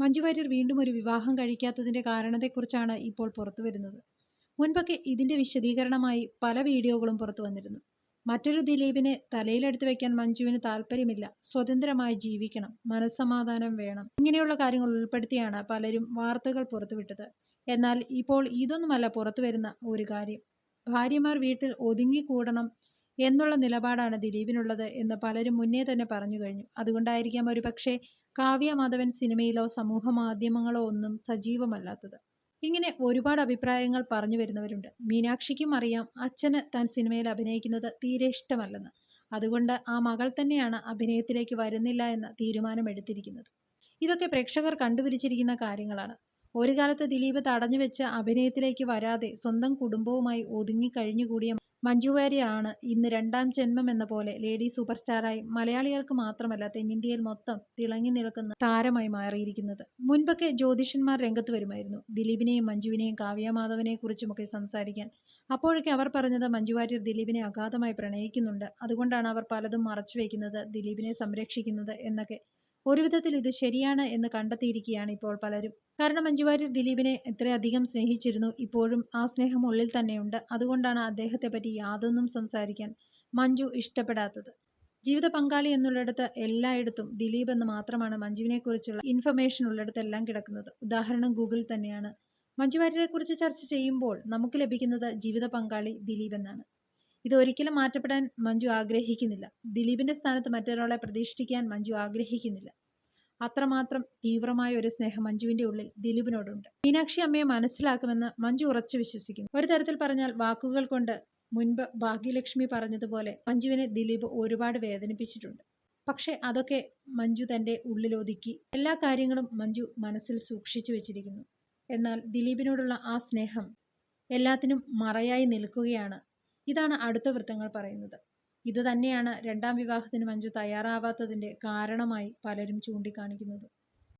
മഞ്ജു വാര്യർ വീണ്ടും ഒരു വിവാഹം കഴിക്കാത്തതിന്റെ കാരണത്തെക്കുറിച്ചാണ് ഇപ്പോൾ പുറത്തു വരുന്നത്. മുൻപൊക്കെ ഇതിന്റെ വിശദീകരണമായി പല വീഡിയോകളും പുറത്തു വന്നിരുന്നു. മറ്റൊരു ദിലീപിനെ തലയിലെടുത്ത് വയ്ക്കാൻ മഞ്ജുവിന് താല്പര്യമില്ല സ്വതന്ത്രമായി ജീവിക്കണം. മനസ്സമാധാനം വേണം. ഇങ്ങനെയുള്ള കാര്യങ്ങൾ ഉൾപ്പെടുത്തിയാണ് പലരും വാർത്തകൾ പുറത്തുവിട്ടത് എന്നാൽ ഇപ്പോൾ ഇതൊന്നുമല്ല പുറത്തു വരുന്ന ഒരു കാര്യം. ഭാര്യമാർ വീട്ടിൽ ഒതുങ്ങിക്കൂടണം എന്നുള്ള നിലപാടാണ് ദിലീപിനുള്ളത് എന്ന് പലരും മുന്നേ തന്നെ പറഞ്ഞു കഴിഞ്ഞു. അതുകൊണ്ടായിരിക്കാം ഒരു പക്ഷേ കാവ്യ മാധവൻ സിനിമയിലോ സമൂഹ മാധ്യമങ്ങളോ ഒന്നും സജീവമല്ലാത്തത്. ഇങ്ങനെ ഒരുപാട് അഭിപ്രായങ്ങൾ പറഞ്ഞു വരുന്നവരുണ്ട്. മീനാക്ഷിക്കും അറിയാം അച്ഛന് താൻ സിനിമയിൽ അഭിനയിക്കുന്നത് തീരെ ഇഷ്ടമല്ലെന്ന്. അതുകൊണ്ട് ആ മകൾ തന്നെയാണ് അഭിനയത്തിലേക്ക് വരുന്നില്ല എന്ന തീരുമാനമെടുത്തിരിക്കുന്നത്. ഇതൊക്കെ പ്രേക്ഷകർ കണ്ടുപിടിച്ചിരിക്കുന്ന കാര്യങ്ങളാണ്. ഒരു കാലത്ത് ദിലീപ് തടഞ്ഞു വെച്ച് അഭിനയത്തിലേക്ക് വരാതെ സ്വന്തം കുടുംബവുമായി ഒതുങ്ങി കഴിഞ്ഞുകൂടിയ മഞ്ജു വാര്യറാണ് ഇന്ന് രണ്ടാം ജന്മം എന്ന പോലെ ലേഡി സൂപ്പർ സ്റ്റാറായി മലയാളികൾക്ക് മാത്രമല്ല തെന്നിന്ത്യയിൽ മൊത്തം തിളങ്ങി നിൽക്കുന്ന താരമായി മാറിയിരിക്കുന്നത്. മുൻപൊക്കെ ജ്യോതിഷന്മാർ രംഗത്ത് വരുമായിരുന്നു. ദിലീപിനെയും മഞ്ജുവിനെയും കാവ്യമാധവനെ കുറിച്ചുമൊക്കെ സംസാരിക്കാൻ. അപ്പോഴൊക്കെ അവർ പറഞ്ഞത് മഞ്ജു വാര്യർ ദിലീപിനെ അഗാധമായി പ്രണയിക്കുന്നുണ്ട്. അതുകൊണ്ടാണ് അവർ പലതും മറച്ചു വയ്ക്കുന്നത് ദിലീപിനെ സംരക്ഷിക്കുന്നത് എന്നൊക്കെ. ഒരു വിധത്തിൽ ഇത് ശരിയാണ് എന്ന് കണ്ടെത്തിയിരിക്കുകയാണ് ഇപ്പോൾ പലരും. കാരണം മഞ്ജുവാര്യർ ദിലീപിനെ എത്രയധികം സ്നേഹിച്ചിരുന്നു. ഇപ്പോഴും ആ സ്നേഹം ഉള്ളിൽ തന്നെയുണ്ട്. അതുകൊണ്ടാണ് അദ്ദേഹത്തെ പറ്റി യാതൊന്നും സംസാരിക്കാൻ മഞ്ജു ഇഷ്ടപ്പെടാത്തത്. ജീവിത പങ്കാളി എന്നുള്ളിടത്ത് എല്ലായിടത്തും ദിലീപ് എന്ന് മാത്രമാണ് മഞ്ജുവിനെക്കുറിച്ചുള്ള ഇൻഫർമേഷൻ ഉള്ളിടത്തെല്ലാം കിടക്കുന്നത്. ഉദാഹരണം ഗൂഗിൾ തന്നെയാണ്. മഞ്ജുവാര്യരെ കുറിച്ച് ചർച്ച ചെയ്യുമ്പോൾ നമുക്ക് ലഭിക്കുന്നത് ജീവിത പങ്കാളി ദിലീപ് എന്നാണ്. ഇത് ഒരിക്കലും മാറ്റപ്പെടാൻ മഞ്ജു ആഗ്രഹിക്കുന്നില്ല. ദിലീപിന്റെ സ്ഥാനത്ത് മറ്റൊരാളെ പ്രതീക്ഷിക്കാൻ മഞ്ജു ആഗ്രഹിക്കുന്നില്ല. അത്രമാത്രം തീവ്രമായ ഒരു സ്നേഹം മഞ്ജുവിന്റെ ഉള്ളിൽ ദിലീപിനോടുണ്ട്. മീനാക്ഷി അമ്മയെ മനസ്സിലാക്കുമെന്ന് മഞ്ജു ഉറച്ചു വിശ്വസിക്കുന്നു. ഒരു തരത്തിൽ പറഞ്ഞാൽ വാക്കുകൾ കൊണ്ട് മുൻപ് ഭാഗ്യലക്ഷ്മി പറഞ്ഞതുപോലെ മഞ്ജുവിനെ ദിലീപ് ഒരുപാട് വേദനിപ്പിച്ചിട്ടുണ്ട്. പക്ഷെ അതൊക്കെ മഞ്ജു തന്റെ ഉള്ളിലൊതുക്കി എല്ലാ കാര്യങ്ങളും മഞ്ജു മനസ്സിൽ സൂക്ഷിച്ചു വെച്ചിരിക്കുന്നു. എന്നാൽ ദിലീപിനോടുള്ള ആ സ്നേഹം എല്ലാത്തിനും മറയായി നിൽക്കുകയാണ് ഇതാണ് അടുത്ത വൃത്തങ്ങൾ പറയുന്നത്. ഇത് തന്നെയാണ് രണ്ടാം വിവാഹത്തിന് മഞ്ജു തയ്യാറാവാത്തതിന്റെ കാരണമായി പലരും ചൂണ്ടിക്കാണിക്കുന്നത്.